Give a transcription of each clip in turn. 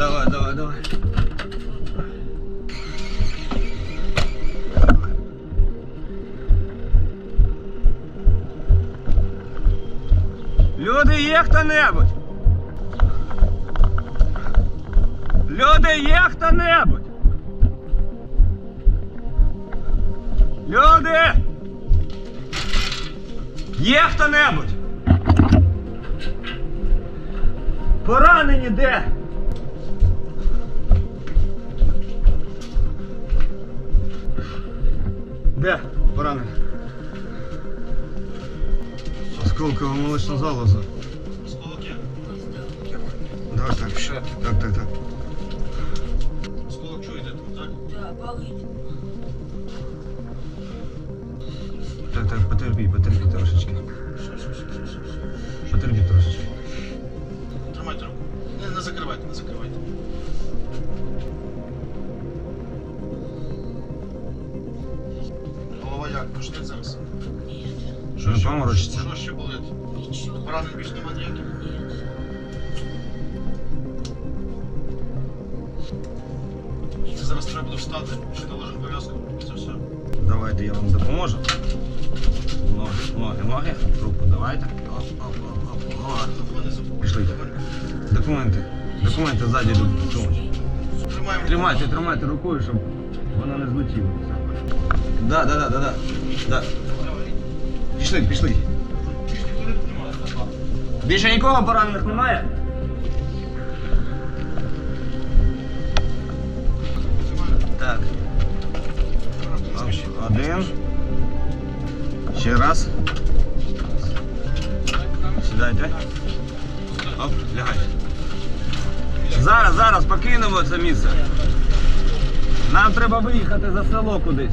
Давай, давай, давай. Люди є хто-небудь. Люди є хто-небудь. Люди! Є хто-небудь! Поранені де? Осколкова молочна залоза. Осколки. Так, так, ще. Так, так, так. Осколок чуєте тут, так? Да, болить. Так, так, потерпій, потерпій трошечки. Що, що, що, що, що, що? Потерпій трошечки. Тримайте руку. Не, не закривайте, не закривайте. Голова як? Пошли зараз. Нет, Що, не поморочиться? Що ще болить? Поранень більш нема ніяких? Зараз треба буде встати, чи доложимо пов'язку. Це все. Давайте я вам допоможу. Ноги, ноги, ноги. Руку давайте. Оп, оп, оп, оп. О, Пішли. Документи. Документи ззаді. Тримаємо. Тримайте, тримайте рукою, щоб вона не злетіла. Да, да, да, да, да. да. Пішли, пішли. Більше нікого поранених немає? Так. Один. Ще раз. Сідайте. Оп, лягайте. Зараз, зараз покинемо це місце. Нам треба виїхати за село кудись.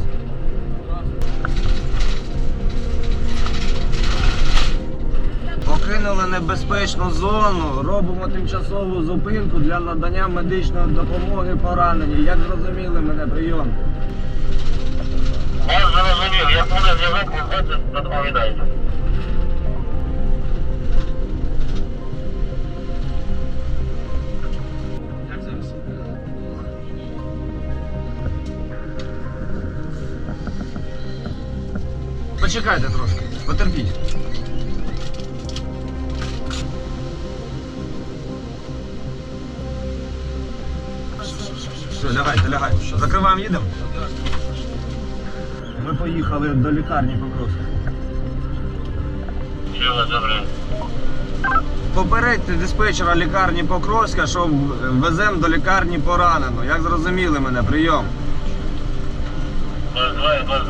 Покинули небезпечну зону, робимо тимчасову зупинку для надання медичної допомоги поранені. Як зрозуміли мене прийом? Я зрозумів, як буде зв'язок, ви доповідаєте. Почекайте трошки, потерпіть. Все, лягайте, лягайте. Закриваємо, їдемо. Ми поїхали до лікарні Покровська. Чого, добре. Попередьте диспетчера лікарні Покровська, що веземо до лікарні поранено. Як зрозуміли мене, прийом. Без два, без